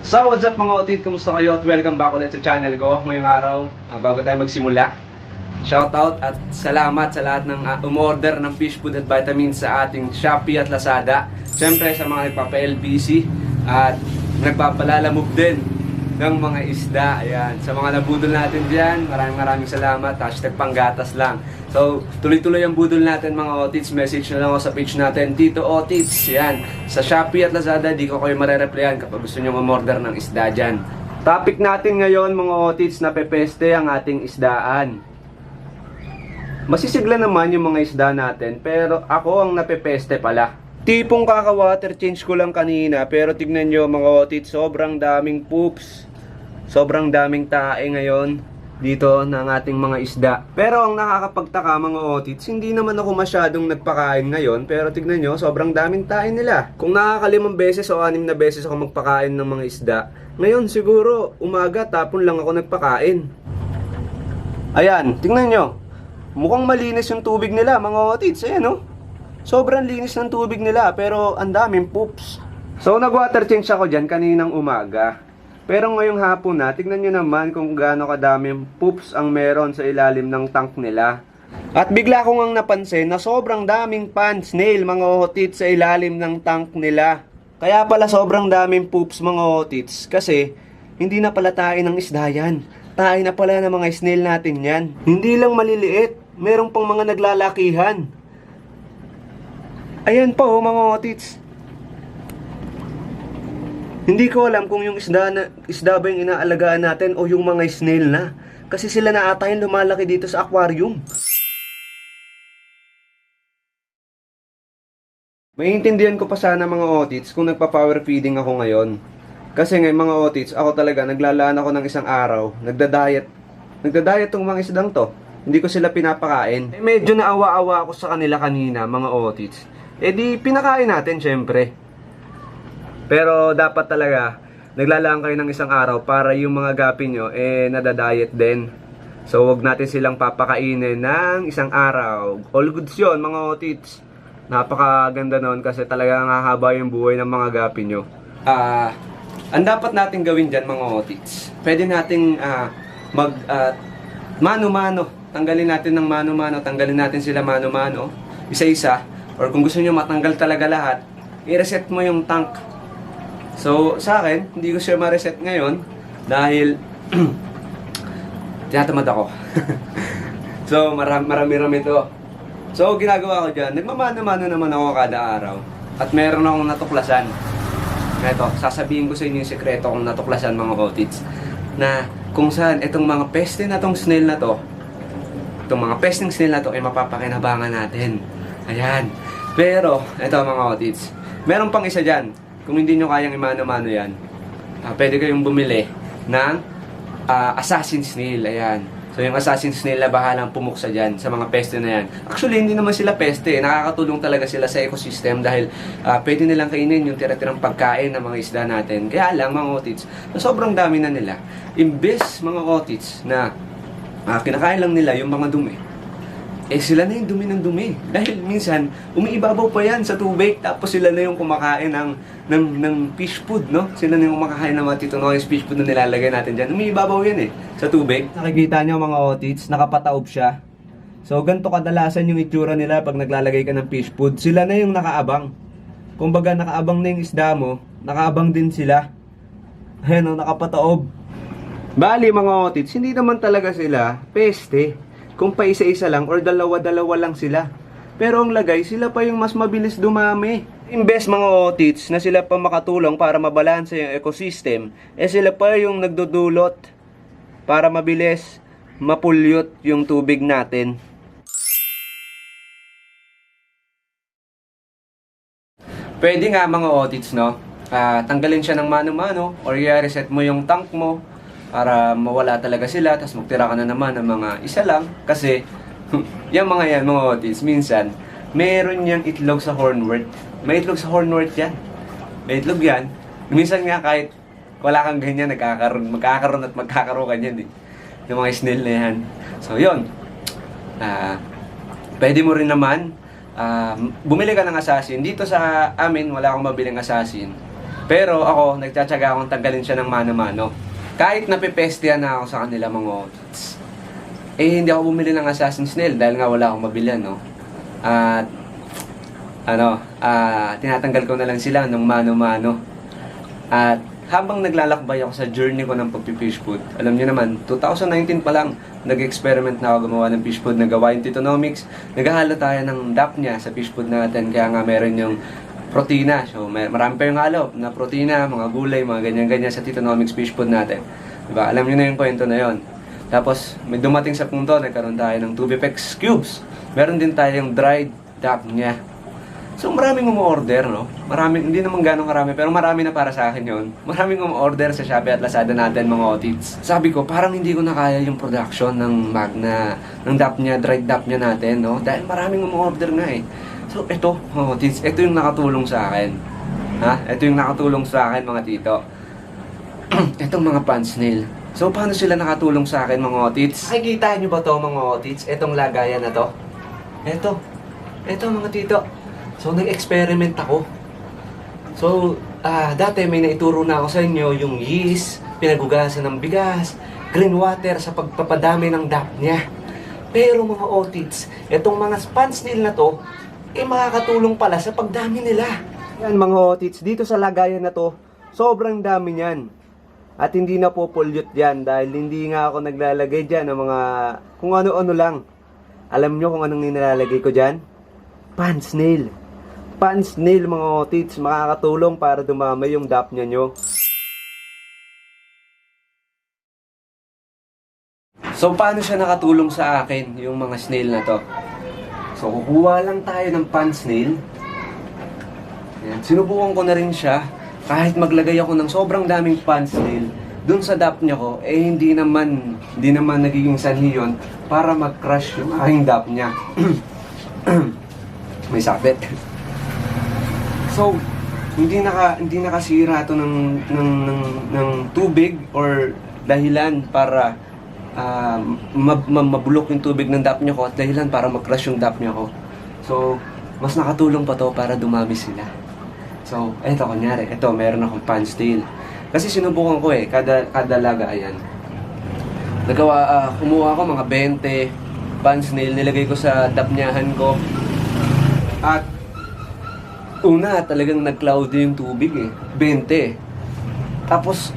So, what's up mga otit? Kumusta kayo? At welcome back ulit sa channel ko ngayong araw. ah, bago tayo magsimula. Shoutout at salamat sa lahat ng uh, umorder ng fish food at vitamins sa ating Shopee at Lazada. Siyempre sa mga nagpapa-LBC at nagpapalalamove din ng mga isda. Ayan. Sa mga nabudol natin dyan, maraming maraming salamat. Hashtag panggatas lang. So, tuloy-tuloy ang budol natin mga otits. Message na lang ako sa page natin, Tito Otits. Yan. Sa Shopee at Lazada, di ko kayo marereplyan kapag gusto nyo umorder ng isda dyan. Topic natin ngayon mga otits na pepeste ang ating isdaan. Masisigla naman yung mga isda natin, pero ako ang napepeste pala. Tipong kaka-water change ko lang kanina, pero tignan nyo mga otit, sobrang daming poops. Sobrang daming tae ngayon dito ng ating mga isda. Pero ang nakakapagtaka mga otits, hindi naman ako masyadong nagpakain ngayon, pero tignan nyo, sobrang daming tae nila. Kung nakakalimang beses o anim na beses ako magpakain ng mga isda, ngayon siguro umaga tapon lang ako nagpakain. Ayan, tingnan nyo. Mukhang malinis yung tubig nila, mga otits. Ayan, no? Sobrang linis ng tubig nila, pero ang daming poops. So, nag-water change ako dyan kaninang umaga. Pero ngayong hapon na, tignan nyo naman kung gaano kadaming poops ang meron sa ilalim ng tank nila. At bigla ko ngang napansin na sobrang daming pan snail, mga otits, sa ilalim ng tank nila. Kaya pala sobrang daming poops, mga otits, kasi hindi na pala tayo ng isda yan. Tayo na pala ng mga snail natin yan. Hindi lang maliliit, meron pang mga naglalakihan. Ayan pa oh, mga otits. Hindi ko alam kung yung isda, na, isda ba yung inaalagaan natin o yung mga snail na. Kasi sila na ata yung lumalaki dito sa aquarium. Maiintindihan ko pa sana mga otits kung nagpa-power feeding ako ngayon. Kasi ngayon mga otits, ako talaga naglalaan ako ng isang araw, nagda-diet. Nagda-diet tong mga isdang to. Hindi ko sila pinapakain. Eh, medyo naawa-awa ako sa kanila kanina, mga otits. Eh di, pinakain natin syempre. Pero dapat talaga, naglalaan kayo ng isang araw para yung mga gapi nyo, eh, nadadiet din. So, wag natin silang papakainin ng isang araw. All goods yun, mga otits. Napakaganda nun kasi talagang hahaba yung buhay ng mga gapi nyo. Ah, ang dapat natin gawin dyan, mga otits. Pwede nating ah, mag ah, mano-mano. Tanggalin natin ng mano-mano. Tanggalin natin sila mano-mano. Isa-isa. Or kung gusto nyo matanggal talaga lahat, i-reset mo yung tank. So, sa akin, hindi ko siya ma-reset ngayon dahil tinatamad ako. so, marami, marami-rami to. So, ginagawa ko dyan, nagmamano-mano naman ako kada araw. At meron akong natuklasan. Ito, sasabihin ko sa inyo yung sekreto kong natuklasan mga otits. Na kung saan itong mga peste na tong snail na to, itong mga pesteng snail na to ay mapapakinabangan natin. Ayan. Pero, ito mga otits, meron pang isa dyan. Kung hindi nyo kayang imano-mano yan, ah, pwede kayong bumili ng ah, assassin snail. Ayan. So yung assassin snail na bahalang pumuksa dyan sa mga peste na yan. Actually, hindi naman sila peste. Nakakatulong talaga sila sa ecosystem dahil ah, pwede nilang kainin yung tira-tirang pagkain ng mga isda natin. Kaya lang, mga otits, na sobrang dami na nila. Imbes, mga otits, na ah, kinakain lang nila yung mga dumi eh sila na yung dumi ng dumi. Dahil minsan, umiibabaw pa yan sa tubig, tapos sila na yung kumakain ng, ng, ng fish food, no? Sila na yung kumakain ng mga titonoyes fish food na nilalagay natin dyan. Umiibabaw yan eh, sa tubig. Nakikita nyo mga otits, nakapataob siya. So, ganito kadalasan yung itsura nila pag naglalagay ka ng fish food. Sila na yung nakaabang. Kumbaga, nakaabang na yung isda mo, nakaabang din sila. Ayan o, nakapataob. Bali mga otits, hindi naman talaga sila peste kung pa isa-isa lang or dalawa-dalawa lang sila. Pero ang lagay, sila pa yung mas mabilis dumami. Imbes mga otits na sila pa makatulong para mabalanse yung ecosystem, eh sila pa yung nagdudulot para mabilis mapulyot yung tubig natin. Pwede nga mga otits, no? Ah, tanggalin siya ng mano-mano or i-reset mo yung tank mo para mawala talaga sila tapos magtira ka na naman ng mga isa lang. Kasi yung mga yan mga otits minsan meron yang itlog sa hornwort. May itlog sa hornwort yan. May itlog yan. Minsan nga kahit wala kang ganyan nagkakaroon magkakaroon at magkakaroon ka niyan eh yung mga snail na yan. So yun. Ah pwede mo rin naman ah, bumili ka ng assassin. Dito sa amin wala akong mabiling assassin. Pero ako, nagtsatsaga akong tanggalin siya ng mano-mano. Kahit napipestihan na ako sa kanila mga audits. Eh, hindi ako bumili ng Assassin's Nail dahil nga wala akong mabilhan, no? At, ano, ah, tinatanggal ko na lang sila ng mano-mano. At, habang naglalakbay ako sa journey ko ng pagpifish food, alam niyo naman, 2019 pa lang, nag-experiment na ako gumawa ng fish food na gawain Titonomics. Naghahalo tayo ng DAP niya sa fish food natin, kaya nga meron yung protina. So, may, marami pa yung halo na protina, mga gulay, mga ganyan-ganyan sa Titonomics fish food natin. Diba? Alam niyo na yung kwento na yon. Tapos, may dumating sa punto, nagkaroon tayo ng Tubipex cubes. Meron din tayong dried DAP niya. So maraming umu-order, no? Maraming, hindi naman ganong karami, pero marami na para sa akin yon. Maraming umu-order sa Shopee at Lazada natin, mga otits. Sabi ko, parang hindi ko na kaya yung production ng Magna, ng DAP niya, dried DAP niya natin, no? Dahil maraming umu-order nga eh. So ito, mga otits, ito yung nakatulong sa akin. Ha? Ito yung nakatulong sa akin, mga tito. Itong mga pan snail. So, paano sila nakatulong sa akin, mga otits? Nakikita nyo ba to, mga otits? Itong lagayan na to? Ito. Ito, mga tito. So, nag-experiment ako. So, ah, dati may naituro na ako sa inyo yung yeast, pinagugasan ng bigas, green water sa pagpapadami ng DAP niya. Pero mga otits, itong mga span snail na to, eh makakatulong pala sa pagdami nila. Yan mga otits, dito sa lagayan na to, sobrang dami niyan. At hindi na po pollute yan dahil hindi nga ako naglalagay dyan ng mga kung ano-ano lang. Alam nyo kung anong nilalagay ko dyan? Pan snail. Pan snail mga otits makakatulong para dumamay yung DAP niya nyo. So paano siya nakatulong sa akin yung mga snail na to? So kukuha lang tayo ng pan snail. Ayan. Sinubukan ko na rin siya kahit maglagay ako ng sobrang daming pan snail dun sa DAP niya ko, eh hindi naman, hindi naman nagiging sanhi yun para mag-crush yung aking DAP niya. May sabit. So, hindi naka hindi nakasira to ng ng ng, ng tubig or dahilan para ah, mab- ma- mabulok yung tubig ng DAP niya ko at dahilan para mag-crush yung DAP niya ko. So, mas nakatulong pa to para dumami sila. So, eto kunyari, eto meron akong pan steel. Kasi sinubukan ko eh, kada, kada laga, ayan. Nagawa, ah, kumuha ako mga 20 pan snail, nilagay ko sa dapnyahan ko. At una, talagang nag-cloudy yung tubig eh. 20. Tapos,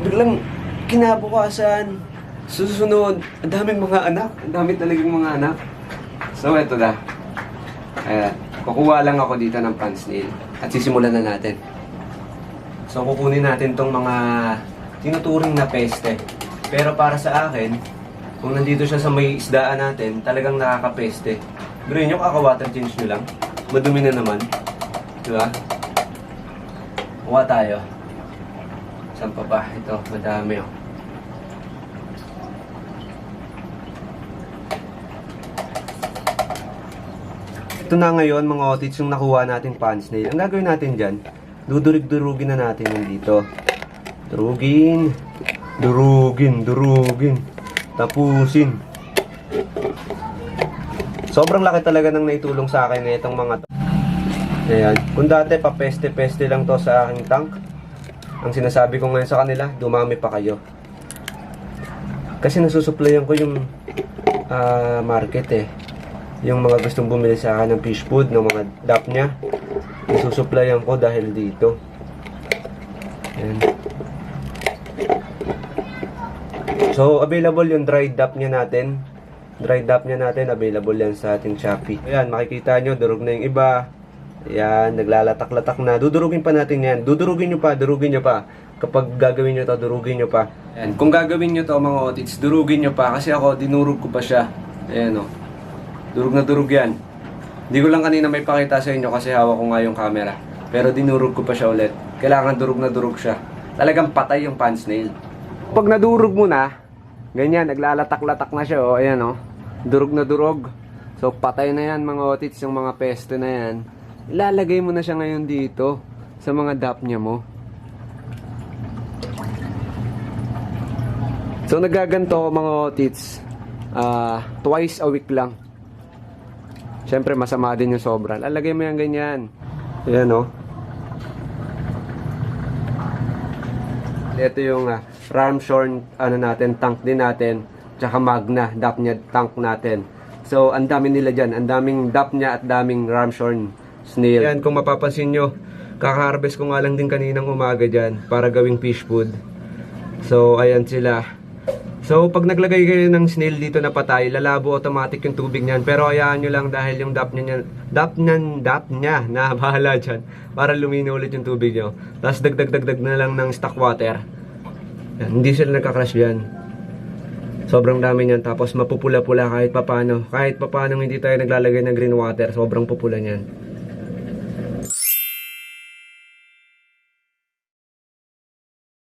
biglang kinabukasan, susunod, ang daming mga anak. Ang dami talagang mga anak. So, eto na. Ayan. Kukuha lang ako dito ng pan snail. At sisimulan na natin. So, kukunin natin tong mga tinuturing na peste. Pero para sa akin, kung nandito siya sa may isdaan natin, talagang nakakapeste. Bro, nyo kaka-water change nyo lang. Madumi na naman. Di ba? Kuha tayo. Saan pa ba? Ito, madami oh. Ito na ngayon mga otits yung nakuha natin pan snail. Ang gagawin natin dyan, dudurig-durugin na natin yung dito. Durugin. Durugin, durugin. Tapusin. Sobrang laki talaga ng naitulong sa akin na itong mga to. Ayan. Kung dati pa peste-peste lang to sa aking tank, ang sinasabi ko ngayon sa kanila, dumami pa kayo. Kasi nasusuplayan ko yung ah, market eh. Yung mga gustong bumili sa akin ng fish food, ng mga DAP niya, isusuplayan ko dahil dito. Ayan. So, available yung dried DAP niya natin. Dried DAP niya natin, available yan sa ating Shopee. Ayan, makikita nyo, durog na yung iba. Ayan, naglalatak-latak na. Dudurugin pa natin yan. Dudurugin nyo pa, durugin nyo pa. Kapag gagawin nyo to, durugin nyo pa. Ayan, kung gagawin nyo to mga otits, durugin nyo pa. Kasi ako, dinurog ko pa siya. Ayan o. Durog na durog yan. Hindi ko lang kanina may pakita sa inyo kasi hawak ko nga yung camera. Pero dinurog ko pa siya ulit. Kailangan durog na durog siya. Talagang patay yung pan snail. Pag nadurog mo na, ganyan, naglalatak-latak na siya. O, ayan o. Durog na durog. So, patay na yan mga otits, yung mga peste na yan. Ilalagay mo na siya ngayon dito sa mga dap niya mo. So, nagaganto mga otits ah, twice a week lang. Siyempre, masama din yung sobra. Lalagay mo yan ganyan. Ayan, oh. Ito yung uh, Ramshorn ano natin, tank din natin. Tsaka Magna, Dapnya tank natin. So, ang dami nila dyan. Ang daming Dapnya at daming Ramshorn snail. Yan, kung mapapansin nyo, kaka-harvest ko nga lang din kaninang umaga dyan para gawing fish food. So, ayan sila. So, pag naglagay kayo ng snail dito na patay, lalabo automatic yung tubig niyan. Pero hayaan nyo lang dahil yung dap niya, dap niyan, dap niya, na bahala dyan. Para lumino ulit yung tubig nyo. Tapos dagdag-dagdag na lang ng stock water. Yan, hindi sila nagka-crash yan. Sobrang dami niyan. Tapos mapupula-pula kahit papano. Kahit papano hindi tayo naglalagay ng green water, sobrang pupula niyan.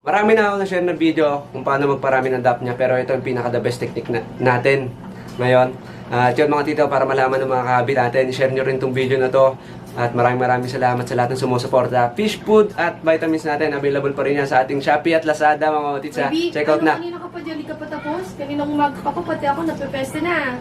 Marami na ako na-share ng video kung paano magparami ng DAP niya pero ito yung pinaka-the best technique na, natin ngayon. At yun mga tito, para malaman ng mga kahabi natin, share nyo rin itong video na to. At maraming maraming salamat sa lahat ng sumusuporta. Fish food at vitamins natin, available pa rin yan sa ating Shopee at Lazada mga titsa. Check out ano, na. Kanina ka pa dyan, ka pa tapos? Kaninang umaga pa po, pati ako napepeste na.